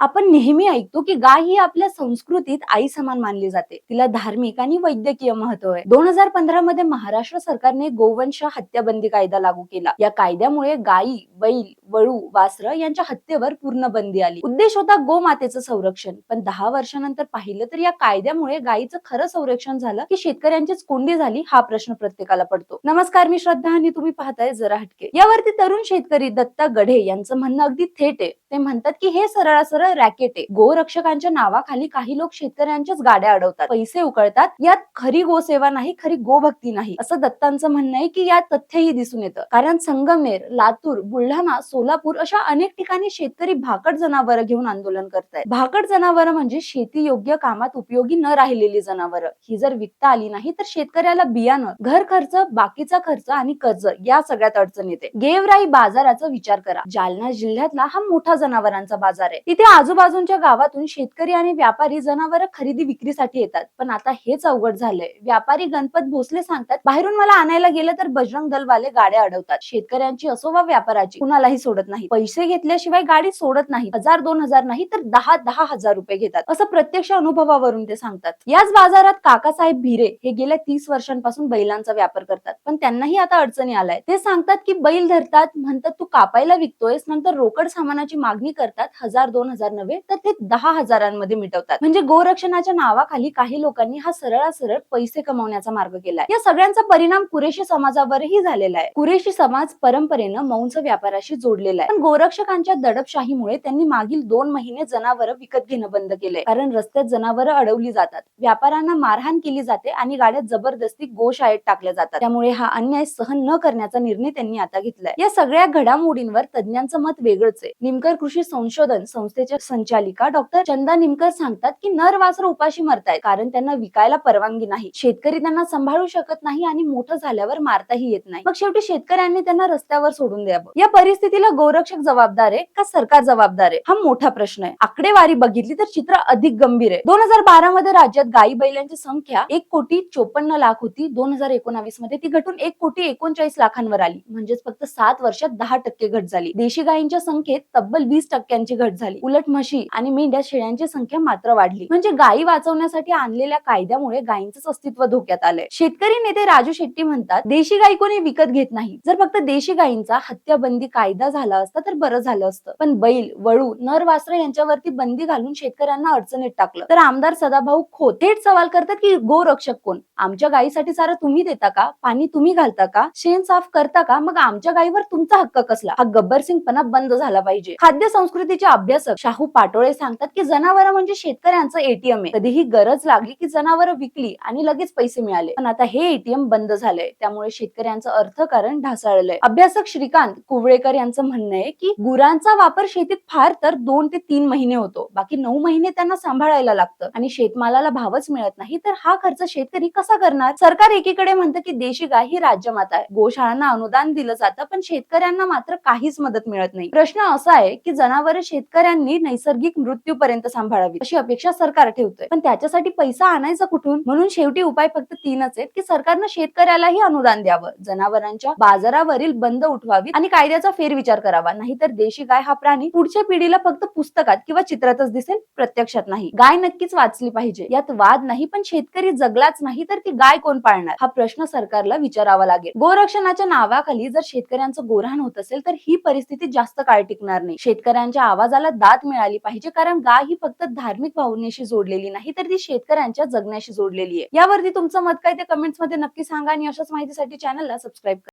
आपण नेहमी ऐकतो की गाय ही आपल्या संस्कृतीत आई समान मानली जाते. तिला धार्मिक आणि वैद्यकीय महत्त्व आहे. दोन हजार पंधरा मध्ये महाराष्ट्र सरकारने गोवंश हत्याबंदी कायदा लागू केला. या कायद्यामुळे गायी बैल वळू वासर यांच्या हत्येवर पूर्ण बंदी आली. उद्देश होता गोमातेचं संरक्षण. पण दहा वर्षानंतर पाहिलं तर या कायद्यामुळे गायीचं खरं संरक्षण झालं की शेतकऱ्यांचीच कोंडी झाली हा प्रश्न प्रत्येकाला पडतो. नमस्कार मी श्रद्धा आणि तुम्ही पाहताय जरा हटके. यावरती तरुण शेतकरी दत्ता गढे यांचं म्हणणं अगदी थेट आहे. ते म्हणतात की हे सरळ सरळ रॅकेट आहे. गोरक्षकांच्या नावाखाली काही लोक शेतकऱ्यांच्याच गाड्या अडवतात. पैसे उकळतात. यात खरी गोसेवा नाही खरी गोभक्ती नाही. असं दत्तांचं म्हणणं आहे की यात तथ्यही दिसून येतं. कारण संगमेर लातूर बुलढाणा सोलापूर अशा अनेक ठिकाणी शेतकरी भाकड जनावरं घेऊन आंदोलन करतायत. भाकड जनावरं म्हणजे शेती योग्य कामात उपयोगी न राहिलेली जनावरं. ही जर विकता आली नाही तर शेतकऱ्याला बियाणं घर खर्च बाकीचा खर्च आणि कर्ज या सगळ्यात अडचण येते गेवराई बाजाराचा विचार करा. जालना जिल्ह्यातला हा मोठा जनावरांचा बाजार आहे. इथे आजूबाजूच्या गावातून शेतकरी आणि व्यापारी जनावर खरेदी विक्रीसाठी येतात. पण आता हेच अवघड झालंय. व्यापारी गणपत भोसले सांगतात बाहेरून मला आणायला गेलं तर बजरंग दलवाले गाड्या अडवतात. शेतकऱ्यांची असो वा व्यापाराची कुणालाही सोडत नाही पैसे घेतल्याशिवाय गाडी सोडत नाही हजार दोन हजार नाही तर दहा दहा हजार रुपये घेतात. असं प्रत्यक्ष अनुभवावरून ते सांगतात. याच बाजारात काकासाहेब भिरे हे गेल्या तीस वर्षांपासून बैलांचा व्यापार करतात. पण त्यांनाही आता अडचणी आलाय ते सांगतात की बैल धरतात म्हणतात तू कापायला विकतोयस नंतर रोकड सामानाची मागणी करतात हजार दोन हजार नव्हे तर ते दहा हजारांमध्ये मिटवतात. म्हणजे गोरक्षणाच्या नावाखाली काही लोकांनी हा सरळ सरळ पैसे कमवण्याचा मार्ग केलाय. या सगळ्यांचा परिणाम कुरेशी समाजावरही झालेला आहे. कुरेशी समाज परंपरेनं मौंस व्यापाराशी जोडलेला आहे. पण गोरक्षकांच्या दडपशाहीमुळे त्यांनी मागील दोन महिने जनावरं विकत घेणं बंद केलंय. कारण रस्त्यात जनावरं अडवली जातात. व्यापाऱ्यांना मारहाण केली जाते आणि गाड्यात जबरदस्ती गोशाळेत टाकल्या जातात. त्यामुळे हा अन्याय सहन न करण्याचा निर्णय त्यांनी आता घेतलाय. या सगळ्या घडामोडींवर तज्ञांचं मत वेगळंच आहे. निमकर कृषी संशोधन संस्थेच्या संचालिका डॉक्टर चंदा निमकर सांगतात की नर वासर उपाशी मरतायत कारण त्यांना विकायला परवानगी नाही. शेतकरी त्यांना सांभाळू शकत नाही आणि मोठं झाल्यावर मारताही येत नाही. मग शेवटी शेतकऱ्यांनी त्यांना रस्त्यावर सोडून द्यावं या परिस्थितीला गोरक्षक जबाबदार आहे का सरकार जबाबदार आहे? हा मोठा प्रश्न आहे. आकडेवारी बघितली तर चित्र अधिक गंभीर आहे. दोन हजार बारा मध्ये राज्यात गायी बैलांची संख्या एक कोटी चोपन्न लाख होती. दोन हजार एकोणावीसमध्ये ती घटून एक कोटी एकोणचाळीस लाखांवर आली. म्हणजेच फक्त सात वर्षात दहा टक्के घट झाली. देशी गायींच्या संख्येत तब्बल वीस टक्क्यांची घट झाली. उलट म्हशी आणि मेंढ्या शेळ्यांची संख्या मात्र वाढली. म्हणजे गायी वाचवण्यासाठी आणलेल्या कायद्यामुळे गायींच अस्तित्व धोक्यात आलंय. शेतकरी नेते राजू शेट्टी म्हणतात देशी गायी कोणी विकत घेत नाही. जर फक्त देशी गायींचा हत्याबंदी कायदा झाला असता तर बरं झालं असतं. पण बैल वळू नर वासर यांच्यावरती बंदी घालून शेतकऱ्यांना अडचणीत टाकलं. तर आमदार सदाभाऊ खोत थेट सवाल करतात की गोरक्षक कोण? आमच्या गायीसाठी सारं तुम्ही देता का? पाणी तुम्ही घालता का? शेण साफ करता का? मग आमच्या गायीवर तुमचा हक्क कसला? हा गब्बर सिंगपणा बंद झाला पाहिजे. खाद्य संस्कृतीचे अभ्यासक शाहू पाटोळे सांगतात की जनावरं म्हणजे शेतकऱ्यांचं एटीएम आहे. कधीही गरज लागली की जनावरं विकली आणि लगेच पैसे मिळाले. पण आता हे एटीएम बंद झालंय. त्यामुळे शेतकऱ्यांचं अर्थकारण ढासळलंय. अभ्यासक श्रीकांत कुवळेकर यांचं म्हणणं आहे की गुरांचा वापर शेतीत फार तर दोन ते तीन महिने होतो. बाकी नऊ महिने त्यांना सांभाळायला लागतं. आणि शेतमालाला भावच मिळत नाही. तर हा खर्च शेतकरी कसा करणार? सरकार एकीकडे म्हणतं की देशी गाय ही राज्यमाता आहे. गोशाळांना अनुदान दिलं जातं पण शेतकऱ्यांना मात्र काहीच मदत मिळत नाही. प्रश्न असा आहे की जनावर शेतकऱ्यांनी नैसर्गिक मृत्यूपर्यंत सांभाळावी. अशी अपेक्षा सरकार ठेवतोय. पण त्याच्यासाठी पैसा आणायचा कुठून? म्हणून शेवटी उपाय फक्त तीनच आहेत की सरकारनं शेतकऱ्यालाही अनुदान द्यावं. जनावरांच्या बाजारावरील बंद उठवावी आणि कायद्याचा फेरविचार करावा. नाहीतर देशी गाय हा प्राणी पुढच्या पिढीला फक्त पुस्तकात किंवा चित्रातच दिसेल प्रत्यक्षात नाही. गाय नक्कीच वाचली पाहिजे. यात वाद नाही पण शेतकरी जगलाच नाही तर ती गाय कोण पाळणार? हा प्रश्न सरकारला विचारावा लागेल. गोरक्षणाच्या नावाखाली जर शेतकऱ्यांचं गोरहाण होत असेल तर ही परिस्थिती जास्त काळ टिकणार नाही. शेतकऱ्यांच्या आवाजाला दाद मिळाली पाहिजे. कारण गाय ही फक्त धार्मिक भावनेशी जोडलेली नाही तर ती शेतकऱ्यांच्या जगण्याशी जोडलेली आहे. यावरती तुमचं मत काय? ते कमेंट्समध्ये नक्की सांगा आणि अशाच माहितीसाठी चॅनलला सबस्क्राईब करा.